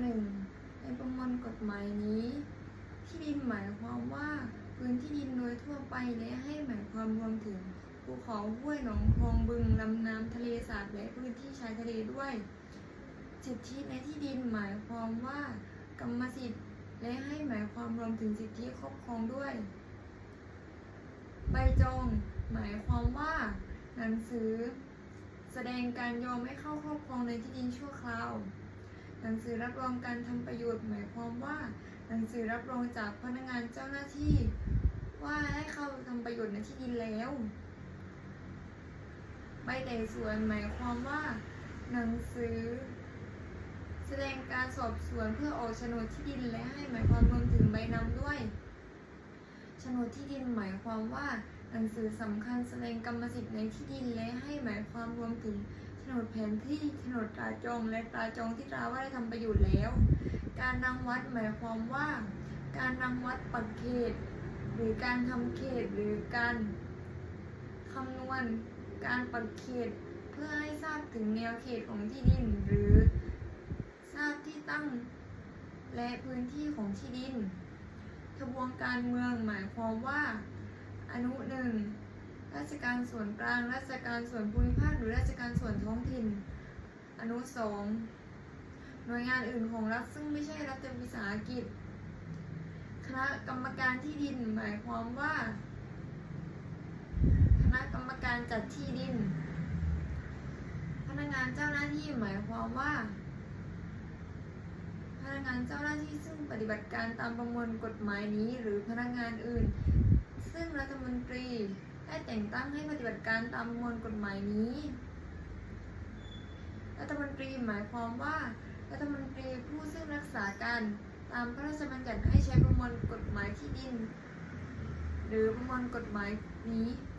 หนึ่งในประมวลกฎหมายนี้ ที่ดินหมายความว่าพื้นที่ดินโดยทั่วไปและให้หมายความรวมถึงภูเขาห้วยหนองคลองบึงลำน้ำทะเลสาบและพื้นที่ชายทะเลด้วยสิทธิในที่ดินหมายความว่ากรรมสิทธิ์และให้หมายความรวมถึงสิทธิครอบครองด้วย ใบจองหมายความว่า หนังสือ แสดงการยอมให้เข้าครอบครองในที่ดินชั่วคราว นังสือรับรองการทำประโยชน์หมายความว่า หนังสือรับรองจากพนักงานเจ้าหน้าที่ ว่าให้เข้าทำประโยชน์ในที่ดินแล้วใบไต่สวนหมายความว่า หนังสือ แสดงการสอบสวนเพื่อออกโฉนดที่ดินและให้หมายความรวมถึงใบนำด้วยโฉนดที่ดินหมายความว่า หนังสือสำคัญแสดงกรรมสิทธิ์ในที่ดินและให้หมายความรวมถึง นดแผนที่โฉนดตราจองและตราจองที่ตราว่าได้ทำประโยชน์แล้ว การรังวัดหมายความว่า การรังวัดปักเขต หรือการทำเขตหรือการคำนวณ การปักเขต เพื่อให้ทราบถึงแนวเขตของที่ดิน หรือทราบที่ตั้งและพื้นที่ของที่ดินทบวงการเมืองหมายความว่า อนุหนึ่ง ราชการส่วนกลาง ราชการส่วนภูมิภาค หรือราชการส่วนท้องถิ่น อนุสองหน่วยงานอื่นของรัฐซึ่งไม่ใช่รัฐวิสาหกิจ คณะกรรมการที่ดินหมายความว่า คณะกรรมการจัดที่ดิน พนักงานเจ้าหน้าที่หมายความว่า พนักงานเจ้าหน้าที่ซึ่งปฏิบัติการตามประมวลกฎหมายนี้ หรือพนักงานอื่น ซึ่งรัฐมนตรี แต่งตั้งให้ปฏิบัติการตามมวลกฎหมายนี้ รัฐมนตรีหมายความว่ารัฐมนตรีผู้ซึ่งรักษาการตามพระราชบัญญัติให้ใช้ประมวลกฎหมายที่ดิน หรือประมวลกฎหมายนี้